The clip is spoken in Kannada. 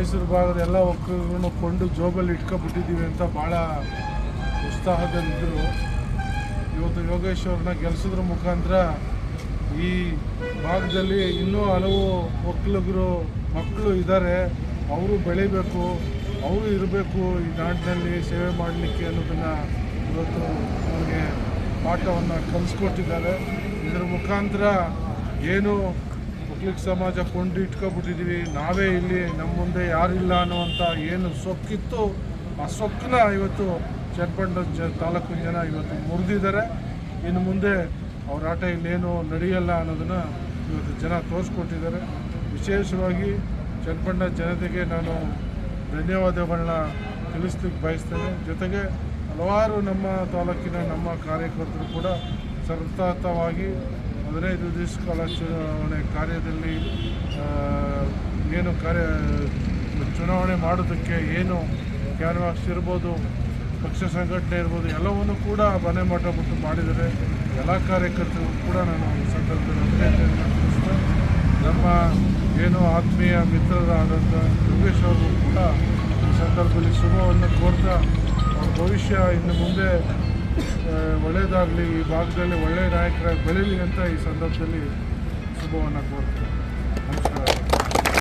ಮೈಸೂರು ಭಾಗದ ಎಲ್ಲ ಒಕ್ಕಲುಗಳನ್ನು ಕೊಂಡು ಜೋಬಲ್ಲಿ ಇಟ್ಕೊಬಿಟ್ಟಿದ್ದೀವಿ ಅಂತ ಭಾಳ ಉತ್ಸಾಹದಲ್ಲಿದ್ದರು ಇವತ್ತು ಯೋಗೇಶ್ವರನ್ನ ಗೆಲ್ಸೋದ್ರ ಮುಖಾಂತರ ಈ ಭಾಗದಲ್ಲಿ ಇನ್ನೂ ಹಲವು ಒಕ್ಕಲಿಗರು, ಮಕ್ಕಳು ಇದ್ದಾರೆ. ಅವರು ಬೆಳಿಬೇಕು, ಅವರು ಇರಬೇಕು ಈ ನಾಡಿನಲ್ಲಿ ಸೇವೆ ಮಾಡಲಿಕ್ಕೆ ಅನ್ನೋದನ್ನು ಇವತ್ತು ನಮಗೆ ಪಾಠವನ್ನು ಕಲಿಸ್ಕೊಟ್ಟಿದ್ದಾರೆ. ಇದರ ಮುಖಾಂತರ ಏನು ಒಕ್ಕಲಿಗ ಸಮಾಜ ಕೊಂಡು ಇಟ್ಕೊಬಿಟ್ಟಿದ್ದೀವಿ ನಾವೇ ಇಲ್ಲಿ ನಮ್ಮ ಮುಂದೆ ಯಾರಿಲ್ಲ ಅನ್ನುವಂಥ ಏನು ಸೊಕ್ಕಿತ್ತು, ಆ ಸೊಕ್ಕನ್ನ ಇವತ್ತು ಚಟ್ಪಂಡ ಜ ತಾಲೂಕಿನ ಜನ ಇವತ್ತು ಮುರಿದಿದ್ದಾರೆ. ಇನ್ನು ಮುಂದೆ ಅವ್ರ ಆಟ ಇಲ್ಲೇನು ನಡೆಯಲ್ಲ ಅನ್ನೋದನ್ನು ಇವತ್ತು ಜನ ತೋರಿಸ್ಕೊಟ್ಟಿದ್ದಾರೆ. ವಿಶೇಷವಾಗಿ ಚಟ್ಪಂಡ ಜನತೆಗೆ ನಾನು ಧನ್ಯವಾದಗಳನ್ನ ತಿಳಿಸ್ಲಿಕ್ಕೆ ಬಯಸ್ತೇನೆ. ಜೊತೆಗೆ ಹಲವಾರು ನಮ್ಮ ತಾಲೂಕಿನ ನಮ್ಮ ಕಾರ್ಯಕರ್ತರು ಕೂಡ ಸತತವಾಗಿ ಹದಿನೈದು ದಿವಸ ಕಾಲ ಚುನಾವಣೆ ಕಾರ್ಯದಲ್ಲಿ ಏನು ಕಾರ್ಯ, ಚುನಾವಣೆ ಮಾಡೋದಕ್ಕೆ ಏನು ಕ್ಯಾನ್ವಾಸ್ ಇರ್ಬೋದು, ಪಕ್ಷ ಸಂಘಟನೆ ಇರ್ಬೋದು, ಎಲ್ಲವನ್ನು ಕೂಡ ಮನೆ ಮಠ ಬಿಟ್ಟು ಮಾಡಿದರೆ ಎಲ್ಲ ಕಾರ್ಯಕರ್ತರಿಗೂ ಕೂಡ ನಾನು ಸಂದರ್ಭದಲ್ಲಿ ಅಭಿನಂದನೆ ನಮ್ಮ ಏನು ಆತ್ಮೀಯ ಮಿತ್ರರಾದಂಥ ಯೋಗೇಶ್ ಅವ್ರಿಗೂ ಕೂಡ ಈ ಸಂದರ್ಭದಲ್ಲಿ ಶುಭವನ್ನು ಕೋರ್ತಾ, ಅವ್ರ ಭವಿಷ್ಯ ಇನ್ನು ಮುಂದೆ ಒಳ್ಳೆಯದಾಗಲಿ ಈ ಭಾಗದಲ್ಲಿ ಒಳ್ಳೆಯ ನಾಯಕರಾಗಿ ಬೆಳೀಲಿ ಅಂತ ಈ ಸಂದರ್ಭದಲ್ಲಿ ಶುಭವನ್ನು ಕೋರ್ತೀನಿ ನಮಸ್ಕಾರ.